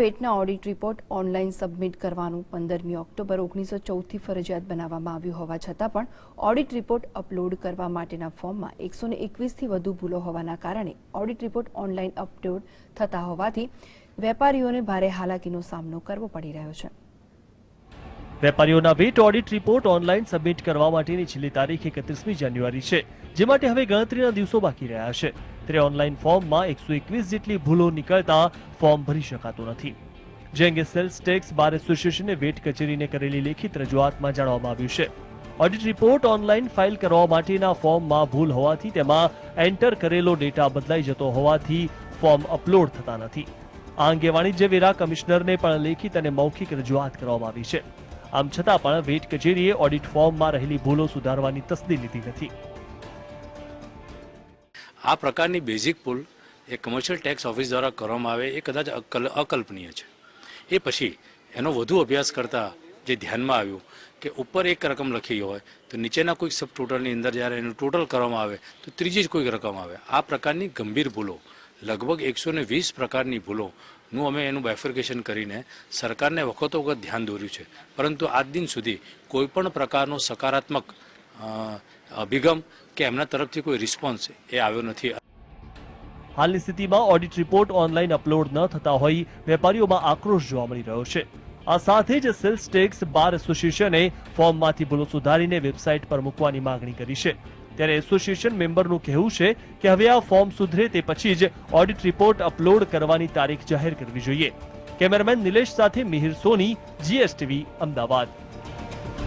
પેટના audit report online submit કરવાનું પંદરમી ઓક્ટોબર ઓગણીસો ચૌદથી ફરજિયાત બનાવવામાં આવ્યું હોવા છતાં પણ ઓડિટ રિપોર્ટ અપલોડ કરવા માટેના ફોર્મમાં એકસો એકવીસથી વધુ ભૂલો હોવાના કારણે ઓડિટ રિપોર્ટ ઓનલાઈન અપલોડ થતા હોવાથી વેપારીઓને ભારે હાલાકીનો સામનો કરવો પડી રહ્યો છે. વેપારીઓના VAT audit report online submit કરવા માટેની છેલ્લી તારીખ એકત્રીસમી જાન્યુઆરી છે, જે માટે હવે ગણતરીના દિવસો બાકી રહ્યા છે. ત્યારે ઓનલાઈન ફોર્મમાં એકસો એકવીસ જેટલી ભૂલો નીકળતા ફોર્મ ભરી શકાતું નથી. જે અંગે સેલ્સ ટેક્સ બાર એસોસિએશને વેટ કચેરીને કરેલી લેખિત રજૂઆતમાં જાણવામાં આવ્યું છે. ઓડિટ રિપોર્ટ ઓનલાઈન ફાઇલ કરવા માટેના ફોર્મમાં ભૂલ હોવાથી તેમાં એન્ટર કરેલો ડેટા બદલાઈ જતો હોવાથી ફોર્મ અપલોડ થતા નથી. આ અંગે વાણિજ્ય વેરા કમિશનરને પણ લેખિત અને મૌખિક રજૂઆત કરવામાં આવી છે. આમ છતાં પણ વેટ કચેરીએ ઓડિટ ફોર્મમાં રહેલી ભૂલો સુધારવાની તસદી લીધી નથી. આ પ્રકારની બેઝિક પુલ એ કમર્શિયલ ટેક્સ ઓફિસ દ્વારા કરવામાં આવે, એ કદાચ અકલ, અકલ્પનીય છે. એ પછી એનો વધુ અભ્યાસ કરતાં જે ધ્યાનમાં આવ્યું કે ઉપર એક રકમ લખી હોય, તો નીચેના કોઈક સબ ટોટલની અંદર જ્યારે એનું ટોટલ કરવામાં આવે, તો ત્રીજી જ કોઈક રકમ આવે. આ પ્રકારની ગંભીર ભૂલો, લગભગ એકસો ને વીસ પ્રકારની ભૂલોનું અમે એનું બાયફર્કેશન કરીને સરકારને વખતો વખત ધ્યાન દોર્યું છે. પરંતુ આજ દિન સુધી કોઈપણ પ્રકારનો સકારાત્મક અભિગમ કે એમના તરફથી કોઈ રિસ્પોન્સ એ આવ્યો નથી. હાલની સ્થિતિમાં ઓડિટ રિપોર્ટ ઓનલાઈન અપલોડ ન થતા હોઈ વેપારીઓમાં આક્રોશ જોવા મળી રહ્યો છે. આ સાથે જ સેલ્સ ટેક્સ બાર એસોસિએશને ફોર્મમાંથી ભૂલો સુધારીને વેબસાઇટ પર મૂકવાની માંગણી કરી છે. ત્યારે એસોસિએશન મેમ્બરનું કહેવું છે કે હવે આ ફોર્મ સુધરે તે પછી જ ઓડિટ રિપોર્ટ અપલોડ કરવાની તારીખ જાહેર કરવી જોઈએ. કેમેરામેન નિલેશ સાથે મિહિર સોની જીએસટીવી અમદાવાદ.